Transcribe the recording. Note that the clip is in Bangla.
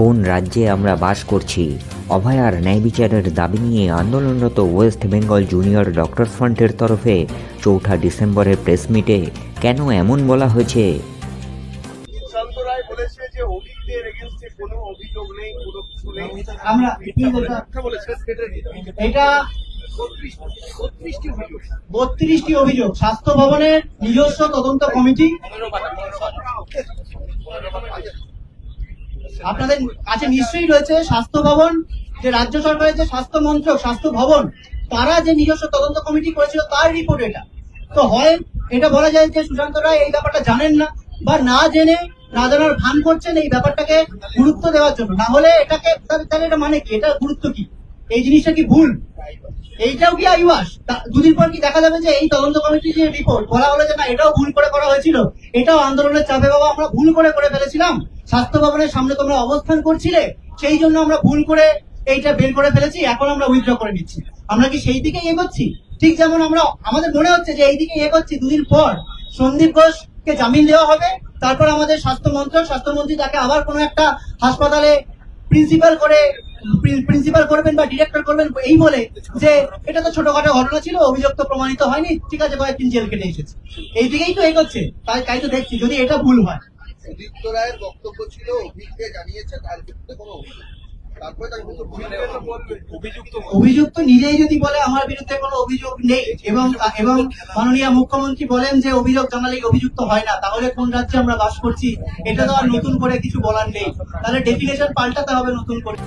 কোন রাজ্যে আমরা বাস করছি? অভয়ার ন্যায় বিচারের দাবি নিয়ে আন্দোলনরত ওয়েস্ট বেঙ্গল জুনিয়র ডক্টর ফ্রন্টের তরফে চৌঠা ডিসেম্বরের প্রেস মিটে কেন এমন বলা হয়েছে? বলেছে যে অভিজ্ঞদের এগেনস্টে কোনো অভিযোগ নেই কোনো কিছু নেই। আমরা মিথ্যা বলে মিথ্যা বলেছে কেটে দিন এটা বত্রিশটি অভিযোগ। স্বাস্থ্য ভবনের নিজস্ব তদন্ত কমিটি আপনাদের কাছে নিশ্চয়ই রয়েছে স্বাস্থ্য ভবন, যে রাজ্য সরকারের যে স্বাস্থ্য মন্ত্রক, স্বাস্থ্য ভবন, তারা যে নিজস্ব তদন্ত কমিটি করেছিল, তার রিপোর্ট এটা। তো হয়, এটা বলা যায় যে সুশান্ত রায় এই ব্যাপারটা জানেন না, বা না জেনে না জানার ভান করছেন এই ব্যাপারটাকে গুরুত্ব দেওয়ার জন্য। না হলে এটাকে, তাহলে এটা মানে কি? এটা গুরুত্ব কি? এই জিনিসটা কি ভুল? এইটাও কি আইওয়াস? দুদিন পর কি দেখা যাবে যে এই তদন্ত কমিটির যে রিপোর্ট বলা হলো যে না, এটাও ভুল করে করা হয়েছিল। এটাও আন্দোলনের চাপে বাবা আমরা ভুল করে করে ফেলেছিলাম। স্বাস্থ্য ভবনের সামনে তোমরা অবস্থান করছিলে, সেই জন্য আমরা ভুল করে এইটা বের করে ফেলেছি, এখন আমরা উইথড্র করে নিচ্ছি। আমরা কি সেই দিকেই এগোচ্ছি? ঠিক যেমন আমরা, আমাদের মনে হচ্ছে যে এই দিকে এগোচ্ছি। দুদিন পর সন্দীপ ঘোষকে জামিন দেওয়া হবে, তারপর আমাদের স্বাস্থ্য মন্ত্রক স্বাস্থ্যমন্ত্রী তাকে আবার কোনো একটা হাসপাতালে প্রিন্সিপাল করে প্রিন্সিপাল করবেন বা ডিরেক্টর করবেন এই বলে যে এটা তো ছোটখাটো ঘটনা ছিল অভিযোগ তো প্রমাণিত হয়নি ঠিক আছে কয়েকদিন জেল কেটে এসেছে। এই দিকেই তো এগোচ্ছে তাই তাই তো দেখছি যদি এটা ভুল হয়। রায়ের বক্তব্য ছিল জানিয়েছে তার বিরুদ্ধে কোনো। অভিযুক্ত অভিযুক্ত নিজেই যদি বলে আমার বিরুদ্ধে কোনো অভিযোগ নেই এবং এবং মাননীয় মুখ্যমন্ত্রী বলেন যে অভিযোগ জানালেই অভিযুক্ত হয় না তাহলে কোন রাজ্যে আমরা বাস করছি? এটা তো আর নতুন করে কিছু বলার নেই। তাহলে ডেফিনেশন পাল্টাতে হবে নতুন করে।